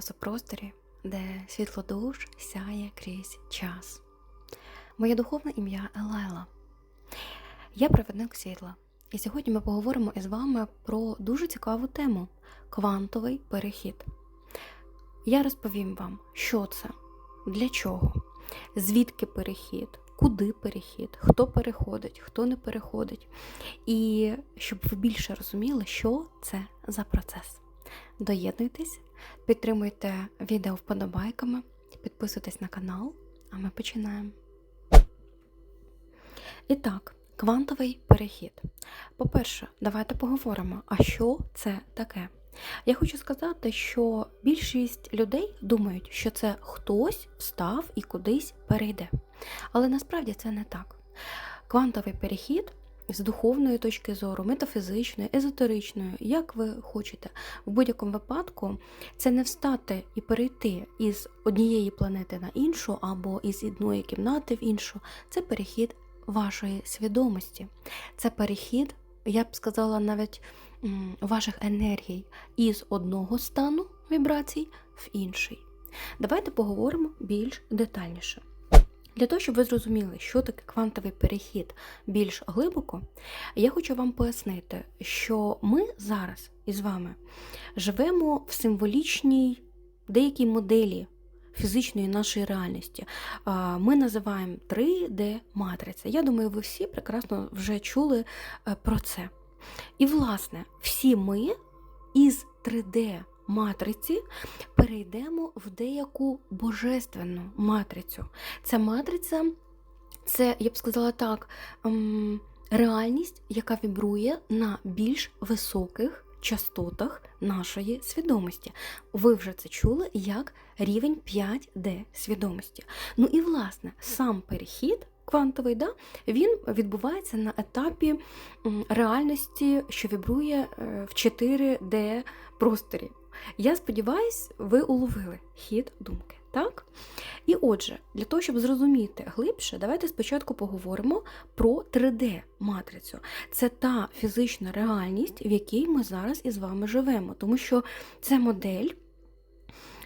вас у просторі, де світло душ сяє крізь час. Моє духовне ім'я Елайла. Я провідник світла. І сьогодні ми поговоримо із вами про дуже цікаву тему квантовий перехід. Я розповім вам, що це, для чого, звідки перехід, куди перехід, хто переходить, хто не переходить. І щоб ви більше розуміли, що це за процес. Доєднуйтесь, підтримуйте відео вподобайками, підписуйтесь на канал, а ми починаємо. І так, квантовий перехід. По-перше, давайте поговоримо, а що це таке? Я хочу сказати, що більшість людей думають, що це хтось встав і кудись перейде. Але насправді це не так. Квантовий перехід з духовної точки зору, метафізичної, езотеричної, як ви хочете, в будь-якому випадку це не встати і перейти із однієї планети на іншу або із одної кімнати в іншу. Це перехід вашої свідомості. Це перехід, я б сказала, навіть ваших енергій із одного стану вібрацій в інший. Давайте поговоримо більш детальніше. Для того, щоб ви зрозуміли, що таке квантовий перехід більш глибоко, я хочу вам пояснити, що ми зараз із вами живемо в символічній деякій моделі фізичної нашої реальності. Ми називаємо 3D-матриця. Я думаю, ви всі прекрасно вже чули е, про це. І, власне, всі ми із 3D матриці перейдемо в деяку божественну матрицю. Ця матриця, це, я б сказала так, ем, реальність, яка вібрує на більш високих частотах нашої свідомості. Ви вже це чули як рівень 5D свідомості. Ну і власне сам перехід. Квантовий, да, він відбувається на етапі реальності, що вібрує е, в 4D просторі. Я сподіваюся, ви уловили хід думки. Так? І отже, для того, щоб зрозуміти глибше, давайте спочатку поговоримо про 3D-матрицю. Це та фізична реальність, в якій ми зараз із вами живемо. Тому що це модель,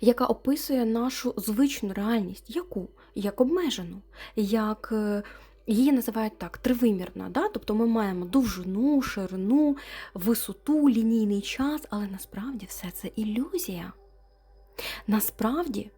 яка описує нашу звичну реальність, яку? Як обмежену, як е, її називають так, тривимірна. Да? Тобто ми маємо довжину, ширину, висоту, лінійний час, але насправді все це ілюзія. Насправді,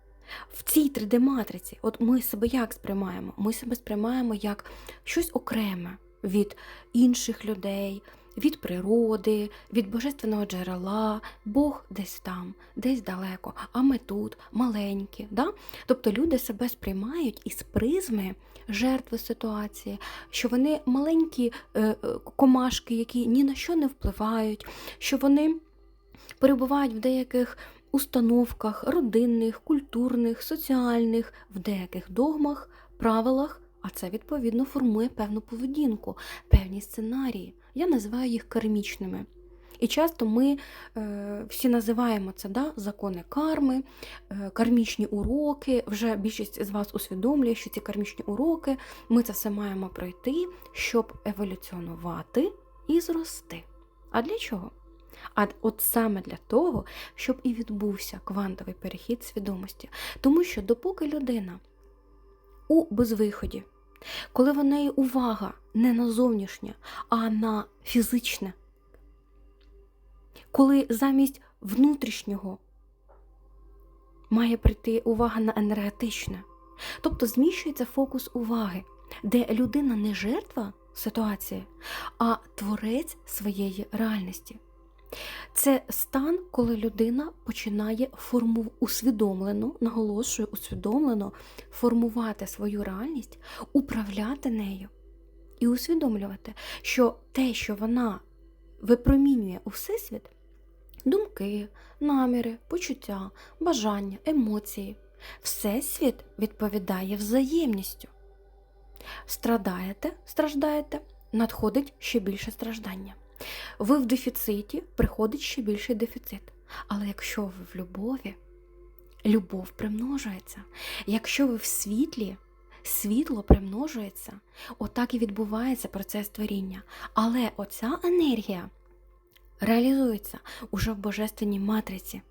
в цій 3D-матриці, от ми себе як сприймаємо? Ми себе сприймаємо як щось окреме від інших людей, від природи, від божественного джерела, Бог десь там, десь далеко, а ми тут маленькі. Да? Тобто люди себе сприймають із призми жертви ситуації, що вони маленькі е, е, комашки, які ні на що не впливають, що вони перебувають в деяких установках родинних, культурних, соціальних, в деяких догмах, правилах, а це відповідно формує певну поведінку, певні сценарії. Я називаю їх кармічними. І часто ми е, всі називаємо це да, закони карми, е, кармічні уроки. Вже більшість з вас усвідомлює, що ці кармічні уроки ми це все маємо пройти, щоб еволюціонувати і зрости. А для чого? А от саме для того, щоб і відбувся квантовий перехід свідомості. Тому що допоки людина у безвиході, коли в неї увага не на зовнішнє, а на фізичне, коли замість внутрішнього має прийти увага на енергетичне, тобто зміщується фокус уваги, де людина не жертва ситуації, а творець своєї реальності. Це стан, коли людина починає форму... усвідомлено, наголошую, усвідомлено формувати свою реальність, управляти нею і усвідомлювати, що те, що вона випромінює у всесвіт, думки, наміри, почуття, бажання, емоції, всесвіт відповідає взаємністю. Страдаєте, страждаєте, надходить ще більше страждання. Ви в дефіциті, приходить ще більший дефіцит. Але якщо ви в любові, любов примножується. Якщо ви в світлі, світло примножується. Отак і відбувається процес творіння. Але оця енергія реалізується уже в божественній матриці.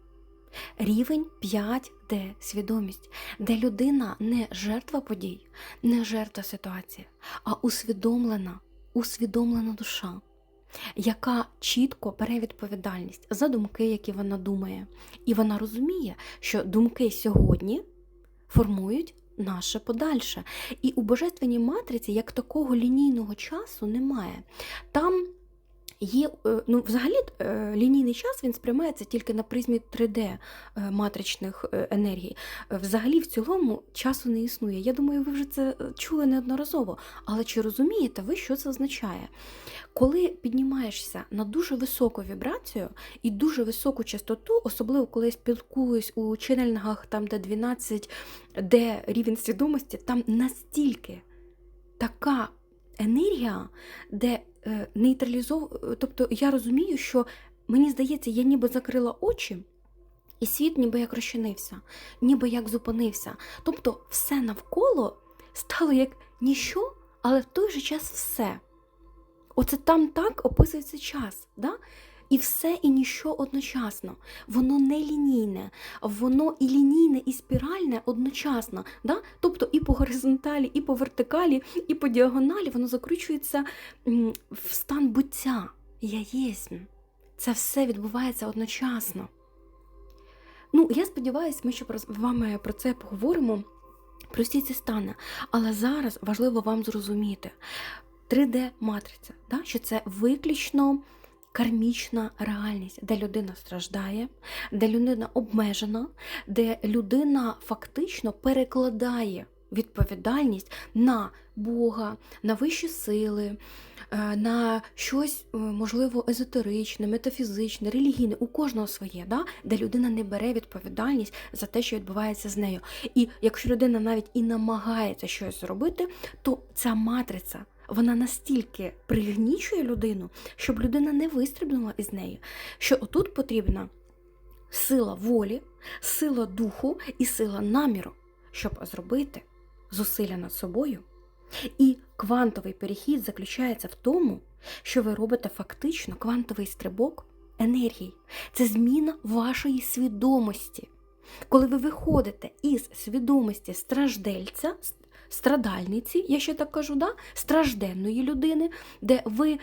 Рівень 5D свідомість, де людина не жертва подій, не жертва ситуації, а усвідомлена, усвідомлена душа, яка чітко бере відповідальність за думки, які вона думає. І вона розуміє, що думки сьогодні формують наше подальше. І у божественній матриці як такого лінійного часу немає. Там Є, е, ну, взагалі, е, лінійний час він сприймається тільки на призмі 3D е, енергій. Взагалі, в цілому часу не існує. Я думаю, ви вже це чули неодноразово. Але чи розумієте ви, що це означає? Коли піднімаєшся на дуже високу вібрацію і дуже високу частоту, особливо коли я спілкуюсь у ченельнгах, там де 12, де рівень свідомості, там настільки така енергія, де нейтралізов... Тобто я розумію, що мені здається, я ніби закрила очі, і світ ніби як розчинився, ніби як зупинився. Тобто все навколо стало як ніщо, але в той же час все. Оце там так описується час. Да? І все і ніщо одночасно. Воно не лінійне, воно і лінійне, і спіральне одночасно. Да? Тобто і по горизонталі, і по вертикалі, і по діагоналі воно закручується в стан буття. Я єсмь. Це все відбувається одночасно. Ну, я сподіваюся, ми ще з вами про це поговоримо. Про всі ці стани. Але зараз важливо вам зрозуміти 3D-матриця, да? що це виключно кармічна реальність, де людина страждає, де людина обмежена, де людина фактично перекладає відповідальність на Бога, на вищі сили, е, на щось, е, можливо, езотеричне, метафізичне, релігійне, у кожного своє, да? де людина не бере відповідальність за те, що відбувається з нею. І якщо людина навіть і намагається щось зробити, то ця матриця вона настільки пригнічує людину, щоб людина не вистрибнула із нею, що отут потрібна сила волі, сила духу і сила наміру, щоб зробити зусилля над собою. І квантовий перехід заключається в тому, що ви робите фактично квантовий стрибок енергії. Це зміна вашої свідомості. Коли ви виходите із свідомості страждельця, страдальниці, я ще так кажу, да? стражденної людини, де ви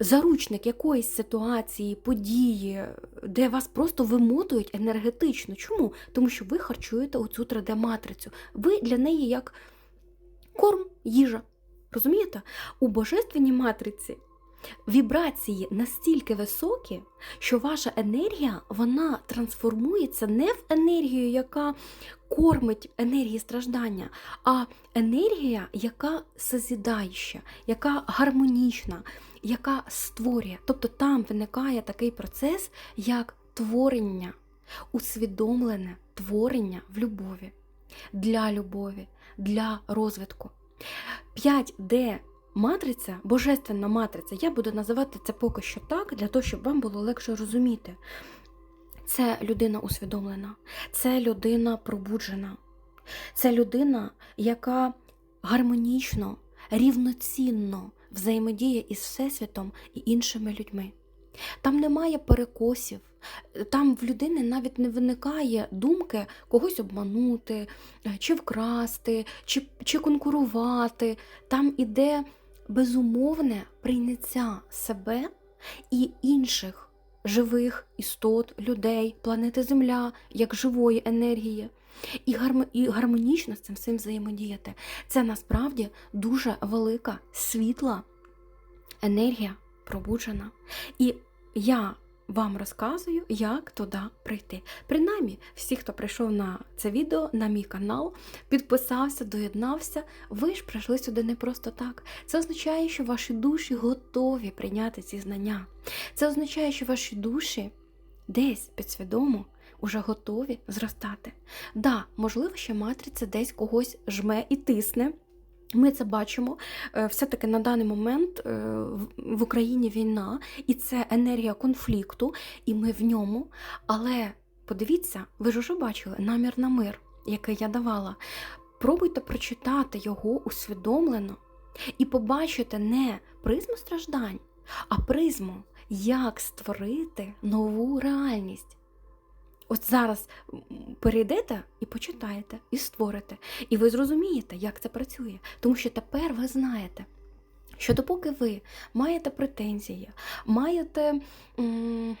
заручник якоїсь ситуації, події, де вас просто вимотують енергетично. Чому? Тому що ви харчуєте оцю 3D-матрицю. Ви для неї як корм, їжа. Розумієте? У божественній матриці вібрації настільки високі, що ваша енергія вона трансформується не в енергію, яка кормить енергії страждання, а енергія, яка созідаюча, яка гармонічна, яка створює. Тобто там виникає такий процес, як творення, усвідомлене творення в любові, для любові, для розвитку. 5D Матриця, божественна матриця, я буду називати це поки що так, для того, щоб вам було легше розуміти. Це людина усвідомлена, це людина пробуджена, це людина, яка гармонічно, рівноцінно взаємодіє із Всесвітом і іншими людьми. Там немає перекосів, там в людини навіть не виникає думки когось обманути, чи вкрасти, чи, чи конкурувати. Там іде безумовне прийняття себе і інших живих істот, людей, планети Земля як живої енергії. І гармонічно з цим всім взаємодіяти. Це насправді дуже велика світла енергія пробуджена. І я вам розказую, як туди прийти. Принаймні, всі, хто прийшов на це відео, на мій канал, підписався, доєднався, ви ж прийшли сюди не просто так. Це означає, що ваші душі готові прийняти ці знання. Це означає, що ваші душі десь підсвідомо уже готові зростати. Да, можливо, ще матриця десь когось жме і тисне. Ми це бачимо. Е, все-таки на даний момент е, в Україні війна, і це енергія конфлікту, і ми в ньому. Але подивіться, ви ж уже бачили намір на мир, який я давала. Пробуйте прочитати його усвідомлено і побачите не призму страждань, а призму, як створити нову реальність. От зараз перейдете і почитаєте, і створите. І ви зрозумієте, як це працює. Тому що тепер ви знаєте, що допоки ви маєте претензії, маєте м,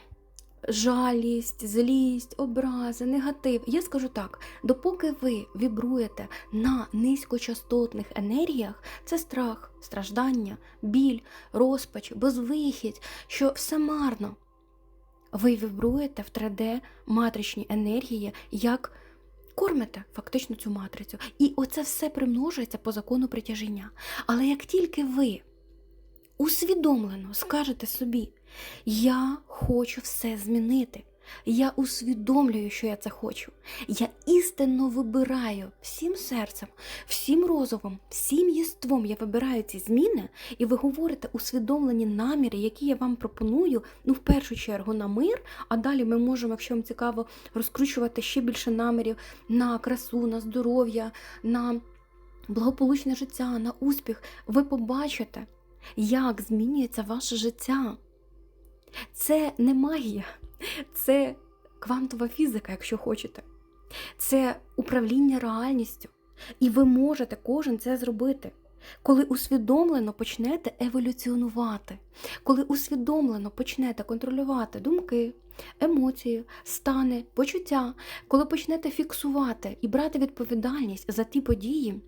жалість, злість, образи, негатив. Я скажу так: допоки ви вібруєте на низькочастотних енергіях, це страх, страждання, біль, розпач, безвихідь, що все марно. Ви вібруєте в 3D матричні енергії, як кормите фактично цю матрицю. І оце все примножується по закону притяження. Але як тільки ви усвідомлено скажете собі, я хочу все змінити. Я усвідомлюю, що я це хочу. Я істинно вибираю всім серцем, всім розумом, всім єством. Я вибираю ці зміни, і ви говорите усвідомлені наміри, які я вам пропоную, ну, в першу чергу, на мир, а далі ми можемо, якщо вам цікаво, розкручувати ще більше намірів на красу, на здоров'я, на благополучне життя, на успіх. Ви побачите, як змінюється ваше життя. Це не магія, це квантова фізика, якщо хочете. Це управління реальністю. І ви можете кожен це зробити. Коли усвідомлено почнете еволюціонувати, коли усвідомлено почнете контролювати думки, емоції, стани, почуття, коли почнете фіксувати і брати відповідальність за ті події,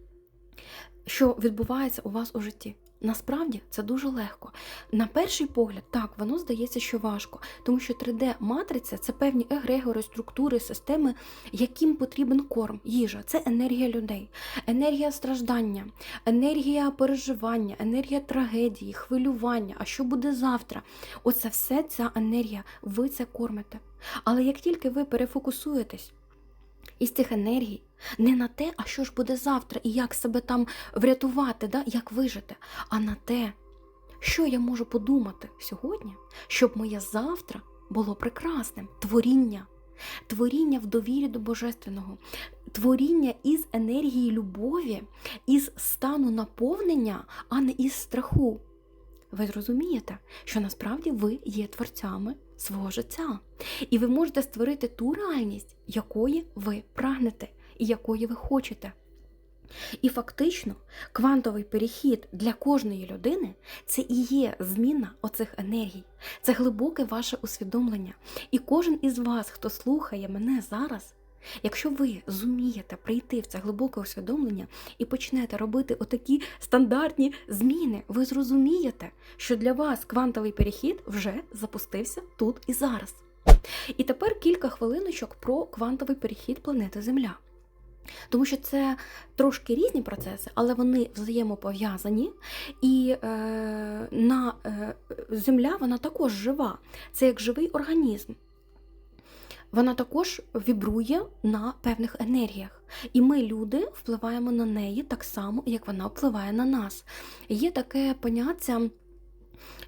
що відбуваються у вас у житті. Насправді це дуже легко. На перший погляд, так, воно здається, що важко, тому що 3D-матриця це певні егрегори, структури, системи, яким потрібен корм, їжа. Це енергія людей, енергія страждання, енергія переживання, енергія трагедії, хвилювання. А що буде завтра? Оце все ця енергія, ви це кормите. Але як тільки ви перефокусуєтесь із цих енергій, не на те, а що ж буде завтра, і як себе там врятувати, да? як вижити, а на те, що я можу подумати сьогодні, щоб моє завтра було прекрасним. Творіння, творіння в довірі до Божественного, творіння із енергії любові, із стану наповнення, а не із страху. Ви зрозумієте, що насправді ви є творцями свого життя, і ви можете створити ту реальність, якої ви прагнете і якої ви хочете. І фактично квантовий перехід для кожної людини це і є зміна оцих енергій, це глибоке ваше усвідомлення. І кожен із вас, хто слухає мене зараз, якщо ви зумієте прийти в це глибоке усвідомлення і почнете робити отакі стандартні зміни, ви зрозумієте, що для вас квантовий перехід вже запустився тут і зараз. І тепер кілька хвилиночок про квантовий перехід планети Земля. Тому що це трошки різні процеси, але вони взаємопов'язані. І е, на е, земля вона також жива. Це як живий організм. Вона також вібрує на певних енергіях. І ми, люди, впливаємо на неї так само, як вона впливає на нас. Є таке поняття.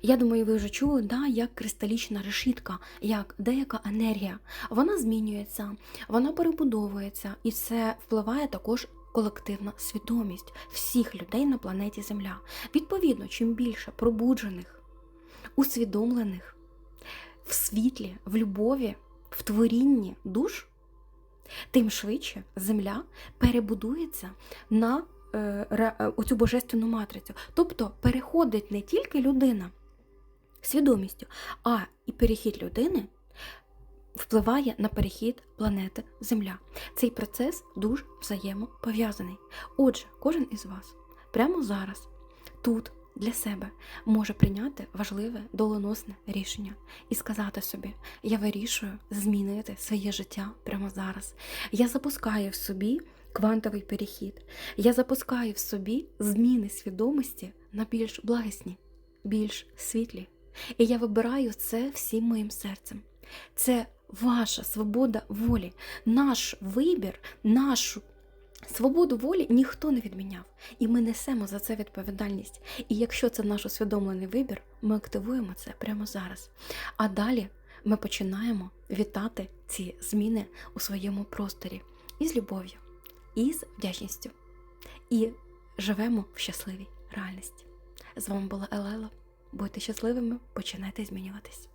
Я думаю, ви вже чули, да, як кристалічна решітка, як деяка енергія. Вона змінюється, вона перебудовується, і це впливає також колективна свідомість всіх людей на планеті Земля. Відповідно, чим більше пробуджених, усвідомлених в світлі, в любові, в творінні душ, тим швидше Земля перебудується на оцю божественну матрицю. Тобто переходить не тільки людина свідомістю, а і перехід людини впливає на перехід планети Земля. Цей процес дуже взаємопов'язаний. Отже, кожен із вас прямо зараз, тут, для себе, може прийняти важливе доленосне рішення і сказати собі: я вирішую змінити своє життя прямо зараз. Я запускаю в собі квантовий перехід. Я запускаю в собі зміни свідомості на більш благісні, більш світлі. І я вибираю це всім моїм серцем. Це ваша свобода волі, наш вибір, нашу свободу волі ніхто не відміняв. І ми несемо за це відповідальність. І якщо це наш усвідомлений вибір, ми активуємо це прямо зараз. А далі ми починаємо вітати ці зміни у своєму просторі із любов'ю, і з вдячністю. І живемо в щасливій реальності. З вами була Елела. Будьте щасливими, починайте змінюватись.